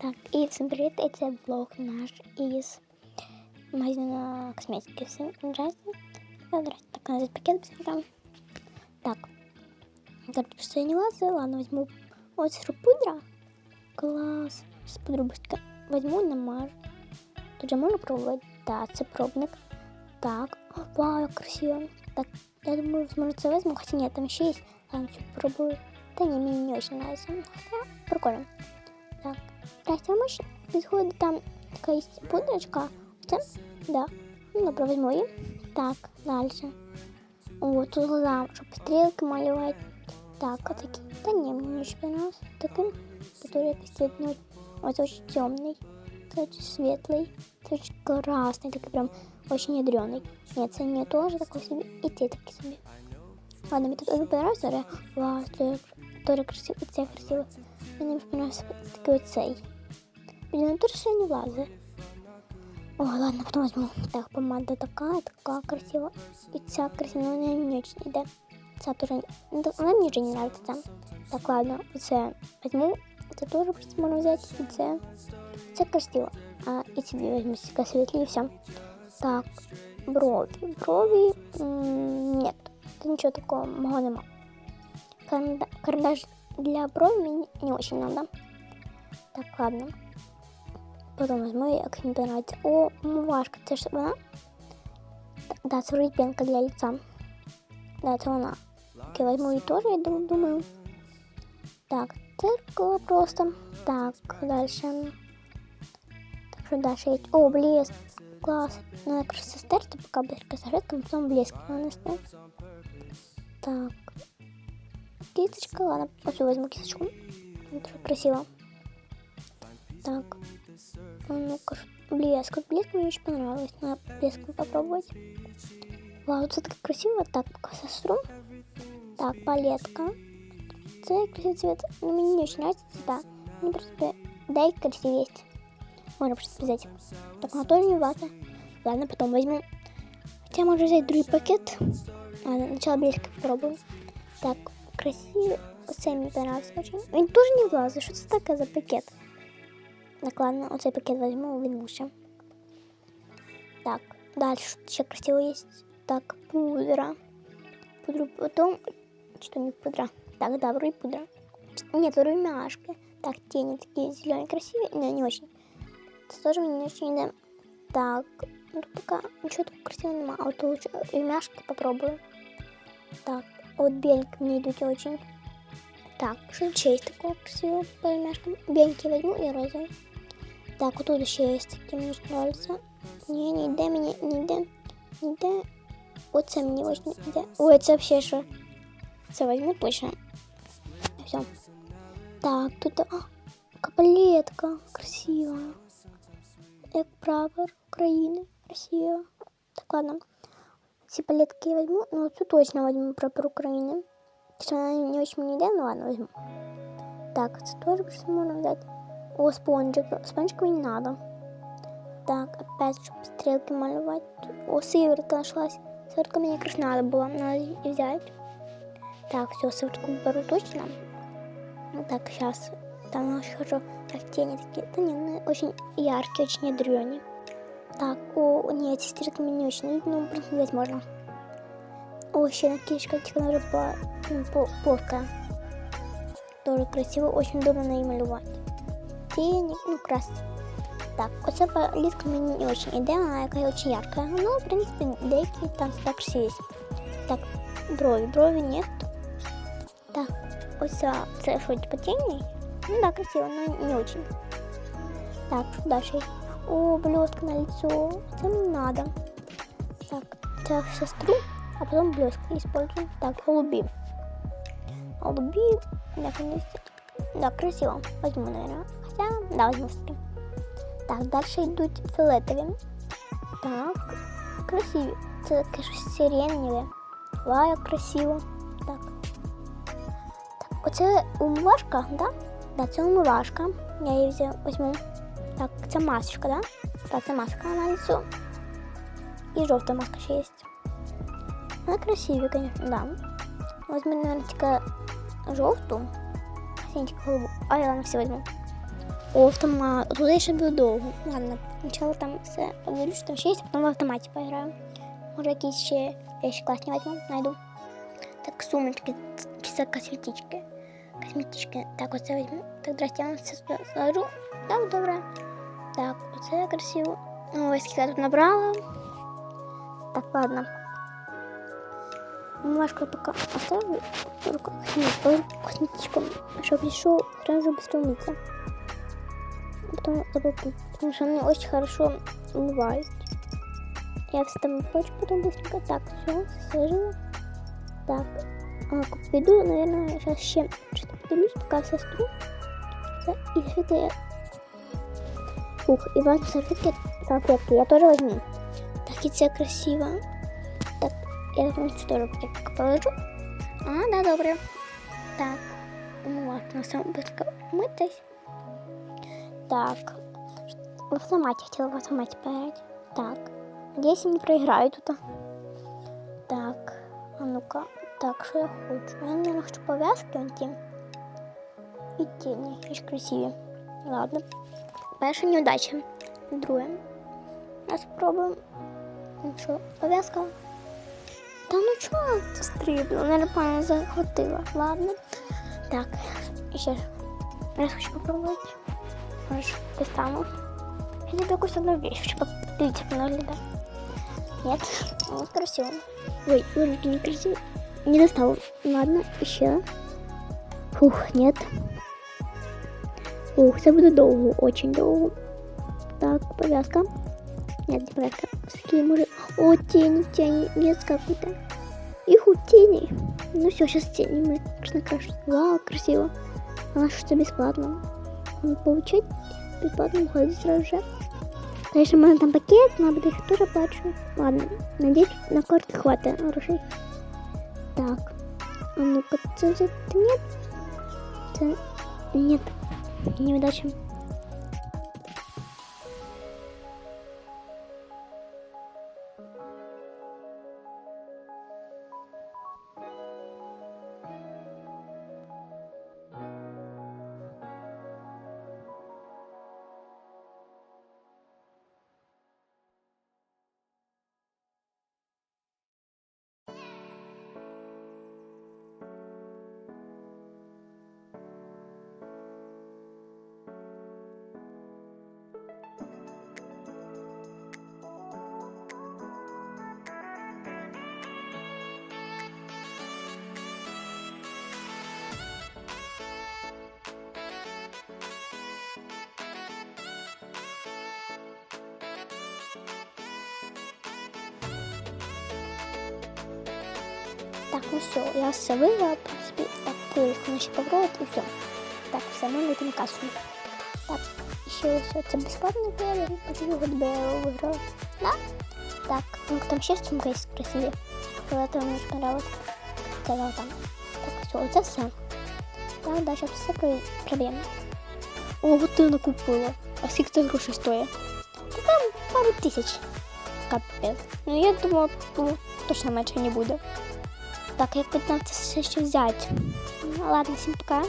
Так, і всім привіт, і це блог наш із магазину косметики. Всім здрасте. Здрасте. Так, у нас здесь пакет посмотрим. Так. Короче, что я не лазаю, ладно, возьму вот пудра. Класс. Сейчас пудру быстро возьму, намажу. Тут же можно пробовать? Да, це пробник. Так. Вау, як красиво. Так, я думаю, возможно, це возьму, хотя нет, там еще есть. Там все пробую. Да не, мне не очень нравится. Хотя, прикольно. Так. Здрасте, а можешь підходити там така є пудрочка? Це? Да. Ну, добре, візьму її. Так, далі. О, тут глаза, щоб стрілки малювати. Так, а такі. Та ні, мені не понравился. Таким, который якийсь цветной. Ось очень темный. Це очень светлый. Це очень красный, такой прям очень ядреный. Нет, це не тоже такой себе. И те такие себе. Ладно, мне тут тоже понравился. Вау, це который красив, і ця красива. Мені понравився такий оцей. Мені не дуже сильно влази. О, ладно, потім возьму. Так, помада така, така красива. І ця красива, але вона мені дуже йде. Ця дуже, ну, вона мені дуже не нравиться ця. Так, ладно, оце возьму. Це теж просто можна взяти. І це, це красиво. А, і ці дві візьму, тільки світлі і все. Так, брови. Брови, м -м, ні, нічого такого мого немає. Каранда- Карандаш для бровей мне не очень надо. Так, ладно. Потом возьму, як мені нравится. О, мувашка, це ж вона? Да, це вроде пенка для лица. Да, це вона. Окей, возьму її теж, я дум- думаю. Так, зеркало просто. Так, дальше. Так, что дальше есть? О, блеск. Класс. Надо просто стерти, пока быстренько сожжет, а потом блеск нанести. Так. Кисточка, ладно, все возьму кисточку. Это красиво. Так. А ну-ка, блеск. Блеск мне очень понравилось. Надо блеск попробовать. Вау, это так красиво. Так, пока состру. Так, палетка. Это красивый цвет. Но мне не очень нравится цвета. Мне просто дай красивее есть. Можно просто взять. Так, она тоже не вата. Ладно, потом возьму. Хотя можно взять другой пакет. Ладно, сначала блеск попробуем. Так, красивый. Оцей мені понравився очень. Він теж не влазить. Що це таке за пакет? Так, ладно, оцей пакет возьму, він ще. Так, дальше что ще красиво есть. Так, пудра. Пудру потом... Что не пудра? Так, да, вроде пудра. Нет, румяшки. Так, тени такие зеленые, красивые, но не очень. Это тоже мне не очень да. Так, ну тут пока ничего такого красивого нема. А вот лучше румяшки попробую. Так, вот беленькие мне идут очень. Так, что тут еще есть такого красивого по ремяшкам? Беленький возьму и розовый. Так, вот тут еще есть такие, мне очень нравятся. Не, не йде мені, не йде, не йде. Оце мені очень не йде. Ой, це вообще що? Це возьму точно. Все. Так, тут а, капалетка красива. Як прапор України. Красиво. Так, ладно. Ці палетки я возьму. Ну, цю точно возьму прапор України. Что она не очень мне идет, ну ладно, возьму. Так, это тоже просто можно взять. О, спонжик. Спонжик мне не надо. Так, опять, чтобы стрелки малевать. О, сыворотка нашлась. Сыворотка мне как раз надо было. Надо взять. Так, все, сыворотку беру точно. Ну, так, сейчас. Там очень хорошо. Так, тени такие. Да не, ну, очень яркие, очень ядреные. Так, о, нет, эти стрелки мне не очень. идут, Ну, просто взять можно. О, еще на кишка, типа, она была ну, по- плоская. Тоже красиво, очень удобно на ней малювати. Тени, ну, красить. Так, оця палітка мені не очень іде, вона яка очень ярка. Ну, в принципі, деякі там так красиві. Так, брові, брові нет. Так, оця, це що, типа тіні? Ну, да, красиво, но не очень. Так, що дальше? О, блестка на лицо. Це не надо. Так, це сестру, а потом блеск используем. Так, голуби. Голуби, наконец Да, красиво. Возьму, наверное. Хотя, да, возьму все Так, дальше идут фиолетовые. Так, красиві. Це таке щось сиреневе. Вау, як красиво. Так. Так, оце умивашка, да? Да, це умивашка. Я її взяв, возьму. Так, це масочка, да? Так, це маска на лицо. І жовта маска ще є. Вона красиві, конечно, да. Возьму, наверное, тільки жовту. Синенькую голубу. А я ладно, все возьму. О, автомат. Туди ще буде довго. Ладно, спочатку там все подивлюсь, що там ще є, а потім в автоматі поіграю. Може якісь ще, я ще класні возьму, найду. Так, сумочки, чи це косметички. Косметички. Так, оце візьму. Так, здрасте, я вам все сюди сложу. Так, добре. Так, оце красиво. Ой, скільки я тут набрала. Так, ладно. Бумажку пока оставлю. Только положу косметичку, чтобы еще сразу быстро умыться. Потом забыл, потому что они очень хорошо умывают. Я все там почку потом быстренько. Так, все, сложила. Так, а, пойду, наверное, сейчас еще что-то подивлюсь, пока сестру. Да, И салфетки я... Ух, и важно салфетки, салфетки я тоже возьму. Так, и це красиво. Так, я думаю, что тоже пакетик положу. А, да, добре. Так, ну ладно, сам быстро мытись. Так, в автомате хотела в автомате поиграть. Так, надеюсь, я не проиграю тут. Так, а ну-ка. Так, що я хочу? Я, наверное, хочу пов'язки вон ті. І тіні, ще ж красиві. Ладно. Перша неудача. Друге. Зараз спробуємо. Ну що, пов'язка? Та ну чого це стрибнуло? Нормально захватила. Ладно. Так, і ще ж. Раз хочу попробувати. Може, достану. Хотя бы якусь одну вещь. Хочу подивитися, як вона виглядає. Нет, ну, красиво. Ой, вроде не красиво. Не достал. Ладно, еще. Фух, нет. Ух, це буде довго, очень довго. Так, повязка. Нет, не повязка. Какие может... О, тени, тени. Нет, какой-то. Их у теней. Ну все, сейчас тени мы накрашиваем. Вау, красиво. А что бесплатно? Не получать бесплатно уходить сразу же. Конечно, мене там пакет, надо буде їх теж оплачувати. Ладно, надеюсь, на карті хватить грошей. Так. А ну-ка, це нет. Це нет. Неудача. Так, ну все, я все вывела, в принципе, так, крылышко начали попробовать, и все. Так, все, мы идем на кассу. Так, еще все, это бесплатно было, почему вот бы я выиграла. Да? Так, ну там еще сумка есть красивее. Вот это мне очень понравилось. Сказала там. Так, все, это все. Так, да, сейчас все про- проб'ємо. О, вот ти накупила. А скільки це грошей стоїть? Та там пару тисяч. Капець. Ну я думала, ну, точно менше не буде. Так, як би нам це ще ладно, всім пока.